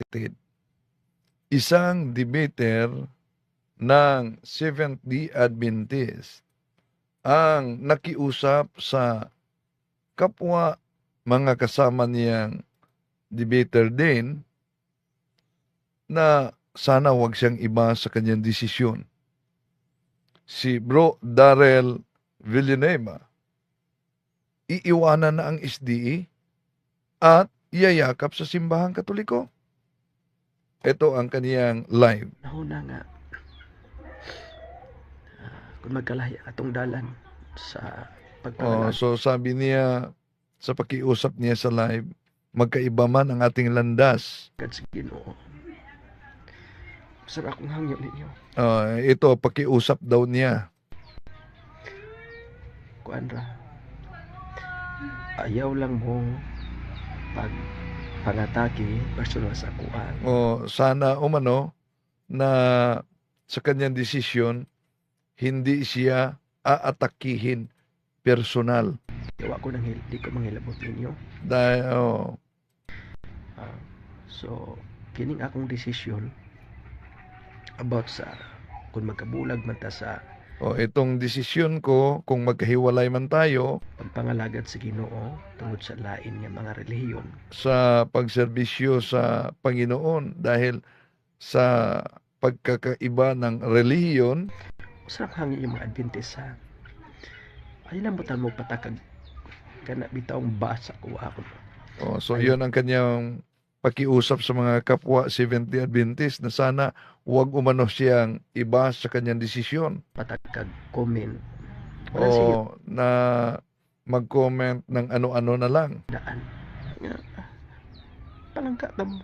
United. Isang debater ng Seventh-day Adventist ang nakiusap sa kapwa mga kasama niyang debater din na sana wag siyang iba sa kanyang desisyon. Si Bro Darrell Villanueva, iiwanan na ang SDE at iyayakap sa simbahang katoliko. Ito ang kaniyang live. Nahuna nga ah, kung magkalahi atong dalan sa Oh, pagpangalan. so sabi niya sa pakiusap niya sa live, magkaiba man ang ating landas. Kad sa Ginoo. Sarap akong hangyo ninyo. Ah, ito, pakiusap daw niya. Kuan ra. Ayaw lang mong pag pangatake personal sa kuan. O sana umano na sa kanyang desisyon, hindi siya aatakihin personal. Yawa ko nang hindi ko mangilabot ninyo. Dahil, oh, Ah, so, kining akong desisyon about sa kung magkabulag man ta sa oh, itong desisyon ko, kung magkahiwalay man tayo pagpangalagad sa Ginoo tungod sa lain nga mga relihiyon. sa pagserbisyo sa Panginoon dahil sa pagkakaiba ng relihiyon, Sarap hangin yung mga Adventist ha. Ay lambutan mo patakag kana bitawng basa ko ako. Oh, so Ay. yun ang kanyang pakiusap sa mga kapwa 70 Adventist na sana huwag umano siyang iba sa kanyang desisyon Patakag comment. Wala o na mag-comment ng ano-ano na lang. daan. Nga, palangka na mo.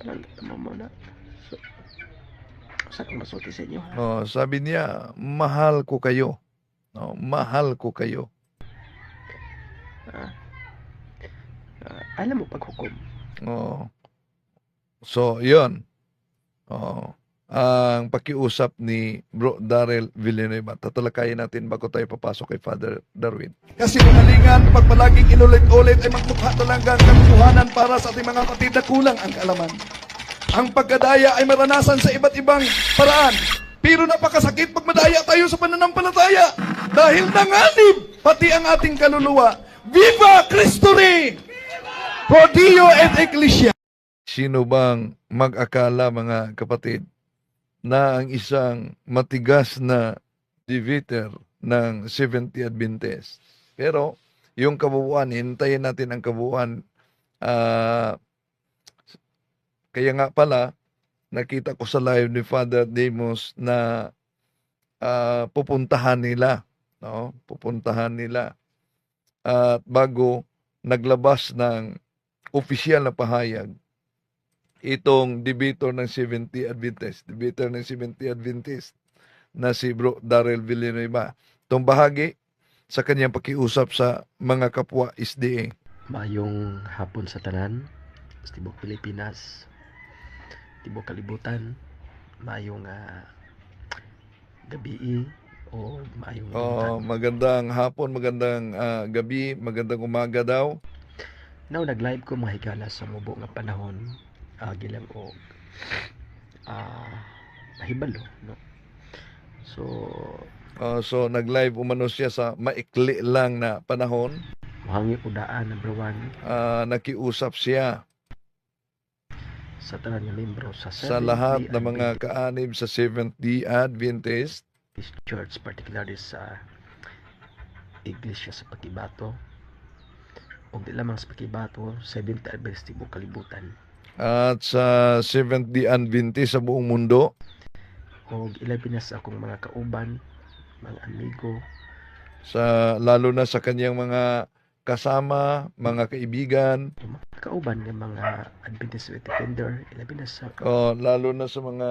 Palangka na mo muna. So, saan ang masulti sa inyo? Oh, sabi niya, mahal ko kayo. Oh, mahal ko kayo. Ah, ah, alam mo paghukom. Oh. So, yun. Oh. Ang pakiusap ni Bro Darrell Villanueva. Tatalakayin natin bago tayo papasok kay Father Darwin. Kasi kinalingan, pag palaging inulit-ulit ay magmukha talaga ang katotohanan para sa ating mga kapatid na kulang ang kaalaman. Ang pagkadaya ay maranasan sa iba't ibang paraan. Pero napakasakit pag madaya tayo sa pananampalataya. Dahil nanganib pati ang ating kaluluwa. Viva Cristo Rey! Dio et Ecclesia. Sino bang mag-akala mga kapatid na ang isang matigas na debater ng 70 Adventist. Pero yung kabuuan, hintayin natin ang kabuuan. Ah, kaya nga pala, nakita ko sa live ni Father Demos na ah, pupuntahan nila. No? Pupuntahan nila. At bago naglabas ng opisyal na pahayag, itong debater ng 70 Adventist, debater ng 70 Adventist na si Bro Darrell Villanueva. Itong bahagi sa kanyang pakiusap sa mga kapwa SDA. Mayong hapon sa tanan, sa Tibok Pilipinas, Tibok Kalibutan, mayong uh, gabi o mayong Oh, magandang hapon, magandang ah, gabi, magandang umaga daw. Now nag-live ko mga higala sa mubo nga panahon, agi lang og ah mahibalo, no. So, Oh, so nag-live umano siya sa maikli lang na panahon. mahangi ko daan number one Ah, nakiusap siya sa tanan nga membro sa sa Seventh lahat Day ng mga kaanib sa Seventh-day Adventist Church, particularly sa Iglesia sa Pakibato, o di lamang sa Pakibato, Seventh Day Adventist Tibok Kalibutan, at sa Seventh-day Adventist sa buong mundo. o ilabi na sa akong mga kauban, mga amigo, sa lalo na sa kanyang mga kasama, mga kaibigan, mga kauban ng mga Adventist Defender, ilabi na sa o lalo na sa mga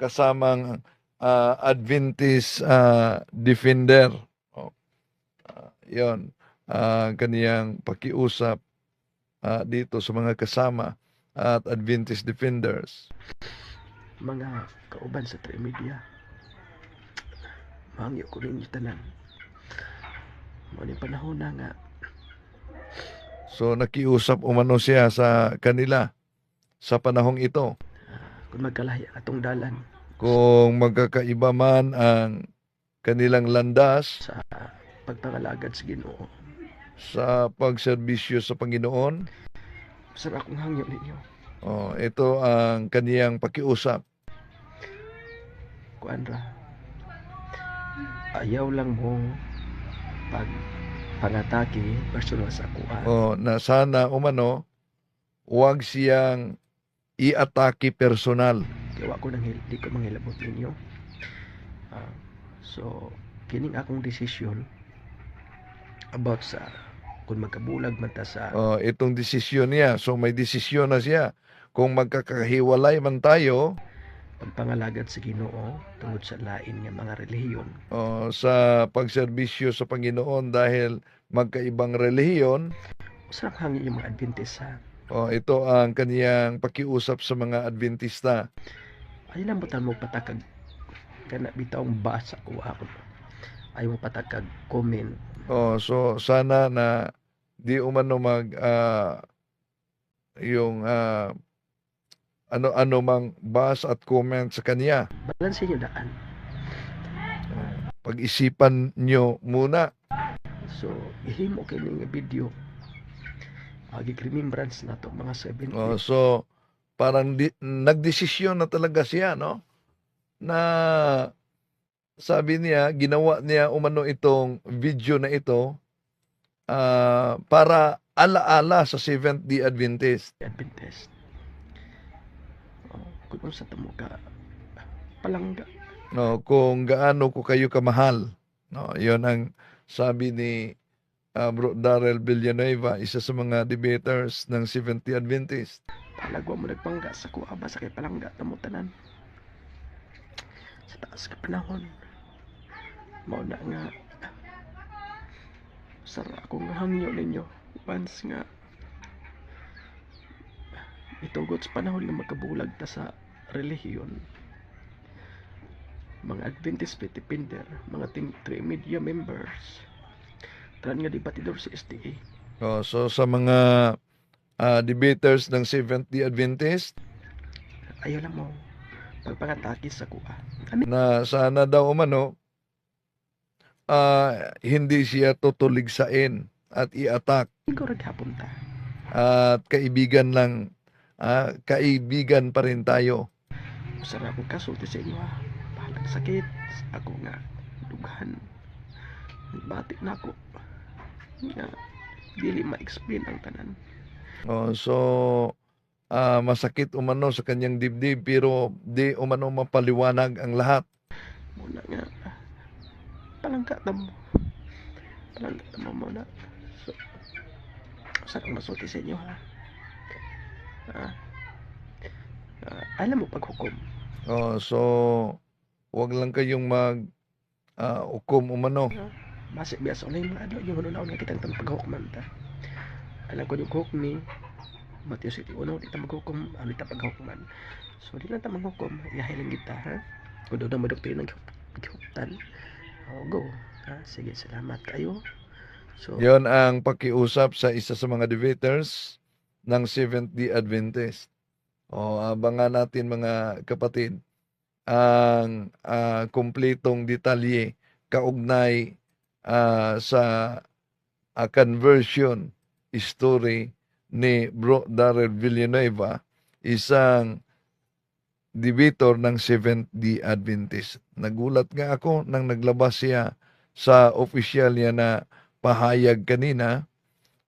kasamang ah, Adventist ah, defender. O, ah, 'yon ang kaniyang pakiusap ah, dito sa mga kasama at Adventist defenders. mga kauban sa Trimedia. Mahangyo ko ninyo tanan. Mo ni panahon na nga So nakiusap umano siya sa kanila sa panahong ito. kung magkalahi ang atong dalan Kung magkakaiba man ang kanilang landas sa pagpangalagad sa Ginoo. Sa pagserbisyo sa Panginoon, Sa akong hangyo ninyo. oh, ito ang kaniyang pakiusap. Kuan ra. Ayaw lang mo pag pangatake personal sa kuan. Oh, na sana umano huwag siyang iatake personal. Kaya wa ko nang hil- di ko manghilabot ninyo. Ah, so, kining akong desisyon about sa kung magkabulag man ta sa Oh, itong desisyon niya. So may desisyon na siya. Kung magkakahiwalay man tayo pagpangalagad sa Ginoo tungod sa lain nga mga relihiyon. oh, sa pagserbisyo sa Panginoon dahil magkaibang relihiyon, Sarap hangin yung mga Adventist ha. oh, ito ang kaniyang pakiusap sa mga Adventista. Ay lang butan mo patakag kana bitawng basa ko ako. Ay mo patakag comment. Oh, so sana na di umano mag ah, yung ah, ano-ano mang bas at comment sa kanya. Balanse nyo daan. Pag-isipan nyo muna. So, ihimo kay nga video. Agi remembrance na to mga 70. Oh, so parang di, nagdesisyon na talaga siya, no? Na sabi niya, ginawa niya umano itong video na ito ah, para alaala sa Seventh-day Adventist. Adventist. Oh, kung sa tamo ka palangga. no kung gaano ko kayo kamahal no yon ang sabi ni uh, Bro Darrell Villanueva isa sa mga debaters ng 70 Adventist Palagwa mo nagpangga sa kuaba sa kay palangga tamo tanan. Sa taas ka panahon. Mao na nga. Sara akong hangyo ninyo. Once nga. Itugot sa panahon nga magkabulag ta sa relihiyon. Mga Adventist Pitipinter, mga ting 3 media members, tanan nga debatidor sa SDA. oh, so sa mga uh, debaters ng 70 Adventist? Ayaw lang mo. Pagpangatake sa kuha. na sana daw umano ah, hindi siya tutuligsain at i-attack Ikaw raghapon ta. at kaibigan lang ah, kaibigan pa rin tayo Usara akong kasulti sa inyo ha. Bahalag sakit. Ako nga dughan. Batik na ako. Nga, dili ma-explain ang tanan. Oh, so ah, masakit umano sa kanyang dibdib pero di umano mapaliwanag ang lahat. Muna nga, palangka na mo. Palangka na mo muna. So, usara akong masulti sa inyo ha. Ha? Ah, alam mo paghukom. Oh, so wag lang kayong mag ah, ukom umano. Basi biasa na yung mga adlaw yung ano nga kitang tamang paghukman ta. Alam ko yung huk ni Matthew City uno di ta maghukom ano ta paghukman. So di lang ta maghukom yahay lang kita ha. Kung doon na madoktrina ng paghuktan. Oh, go. Ha? Sige, salamat kayo. So, Yon ang pakiusap sa isa sa mga debaters ng Seventh-day Adventist. O abangan natin mga kapatid ang ah, kumpletong detalye kaugnay ah, sa ah, conversion story ni Bro Darrell Villanueva, isang debater ng Seventh-day Adventist. Nagulat nga ako nang naglabas siya sa official niya na pahayag kanina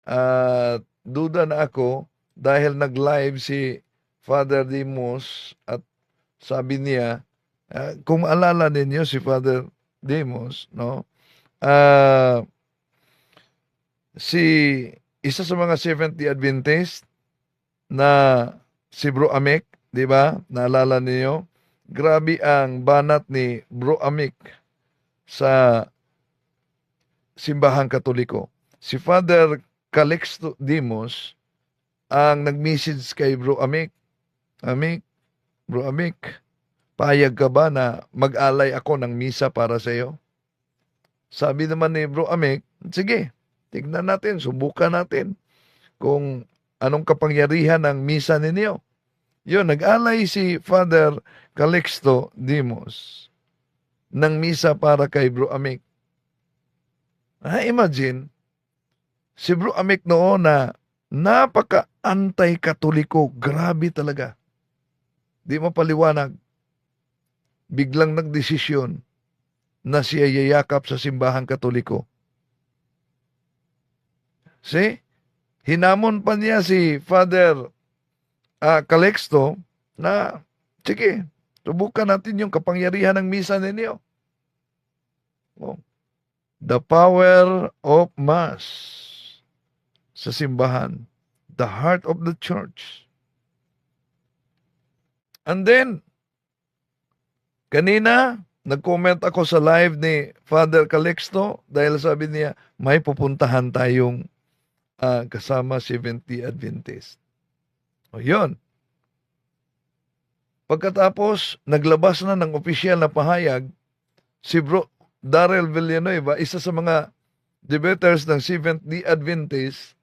at duda na ako dahil nag-live si Father Demos at sabi niya ah, kung maalala ninyo si Father Demos no ah si isa sa mga 70 Adventist na si Bro Amek, di ba? Naalala niyo? Grabe ang banat ni Bro Amek sa simbahang katoliko. Si Father Calixto Dimos ang nag-message kay Bro Amik. Amik, Bro Amik, payag ka ba na mag-alay ako ng misa para sa iyo? Sabi naman ni Bro Amik, sige, tignan natin, subukan natin kung anong kapangyarihan ng misa ninyo. Yun, nag-alay si Father Calixto Dimos ng misa para kay Bro Amik. Ah, imagine, si Bro Amik noon na napaka-antay-katoliko. Grabe talaga. Di mapaliwanag. Biglang nagdesisyon na siya yayakap sa simbahang katoliko. See? Hinamon pa niya si Father ah, Calixto na, sige, subukan natin yung kapangyarihan ng misa ninyo. Oh. The power of Mass sa simbahan. The heart of the church. And then, kanina, nag-comment ako sa live ni Father Calixto dahil sabi niya, may pupuntahan tayong ah, kasama 70 Adventist. O yun. Pagkatapos, naglabas na ng opisyal na pahayag si Bro Darrell Villanueva, isa sa mga debaters ng Seventh-day Adventist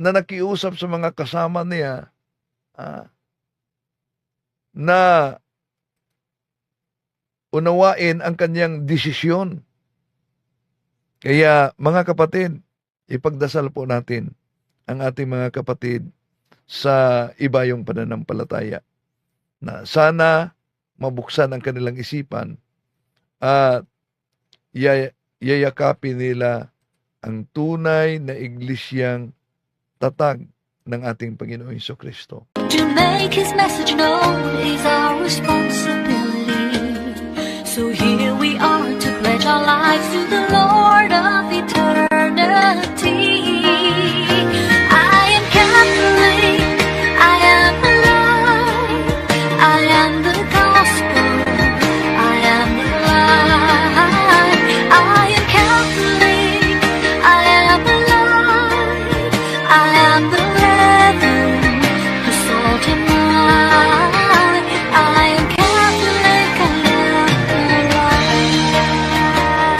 na nakiusap sa mga kasama niya ah, na unawain ang kanyang desisyon. Kaya mga kapatid, ipagdasal po natin ang ating mga kapatid sa iba yung pananampalataya na sana mabuksan ang kanilang isipan at yay- yayakapin nila ang tunay na iglesyang tatag ng ating Panginoong Heso Kristo. To make his message known is our responsibility. So here we are to pledge our lives to the Lord of eternity.